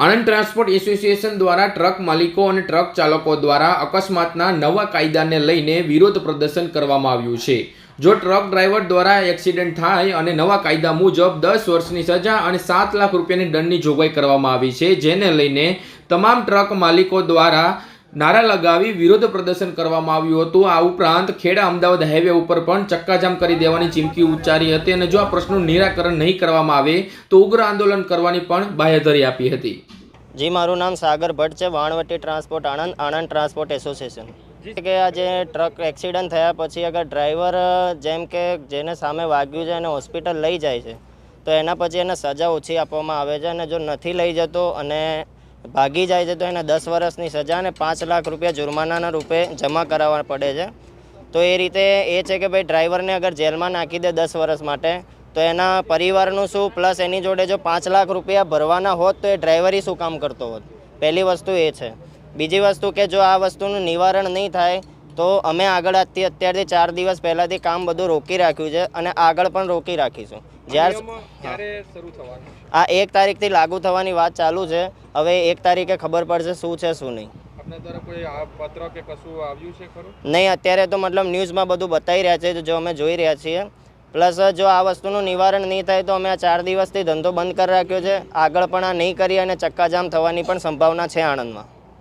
Anand transport association દ્વારા truck માલિકો અને ટ્રક ચાલકો દ્વારા અકસ્માતના નવા કાયદાને લઈને વિરોધ પ્રદર્શન કરવામાં આવ્યું છે. જો ટ્રક ડ્રાઈવર દ્વારા એક્સિડન્ટ થાય અને નવા કાયદા મુજબ દસ વર્ષની સજા અને સાત લાખ રૂપિયાની દંડની જોગવાઈ કરવામાં આવી છે, જેને લઈને તમામ ટ્રક માલિકો દ્વારા નારા લગાવી વિરોધ પ્રદર્શન કરવામાં આવ્યું હતું. આ ઉપરાંત ખેડા અમદાવાદ હાઈવે ઉપર પણ ચક્કાજામ કરી દેવાની ચીમકી ઉચ્ચારી હતી અને જો આ પ્રશ્નનું નિરાકરણ નહીં કરવામાં આવે તો ઉગ્ર આંદોલન કરવાની પણ બાહેધરી આપી હતી. જી મારું નામ સાગર ભટ્ટ છે Vanvati transport Anand Anand transport association. કે આ જે ટ્રક એક્સિડન્ટ થયા પછી અગર ડ્રાઈવર જેમ કે જેને સામે વાગ્યું છે એને હોસ્પિટલ લઈ જાય છે તો એના પછી એને સજા ઓછી આપવામાં આવે છે અને જો નથી લઈ જતો અને ભાગી જાય છે તો એને દસ વર્ષની સજા અને પાંચ લાખ રૂપિયા જુર્માનાના રૂપે જમા કરાવવા પડે છે. તો એ રીતે એ છે કે ભાઈ ડ્રાઈવરને અગર જેલમાં નાખી દે દસ વર્ષ માટે, તો એના પરિવારનું શું? પ્લસ એની જોડે જો પાંચ લાખ રૂપિયા ભરવાના હોત, તો એ ડ્રાઈવરી શું કામ કરતો હોત? પહેલી વસ્તુ એ છે. બીજી વસ્તુ કે જો આ વસ્તુનું નિવારણ નહીં થાય તો અમે આગળ આજથી અત્યારથી ચાર દિવસ પહેલાંથી કામ બધું રોકી રાખ્યું છે અને આગળ પણ રોકી રાખીશું. જ્યારે આ એક તારીખથી લાગુ થવાની વાત ચાલુ છે. હવે એક તારીખે ખબર પડશે શું છે શું નહીં. નહીં અત્યારે તો મતલબ ન્યૂઝમાં બધું બતાવી રહ્યા છે જો અમે જોઈ રહ્યા છીએ. પ્લસ જો આ વસ્તુનું નિવારણ નહીં થાય તો અમે આ ચાર દિવસથી ધંધો બંધ કરી રાખ્યો છે. આગળ પણ આ નહીં કરી અને ચક્કાજામ થવાની પણ સંભાવના છે આણંદમાં.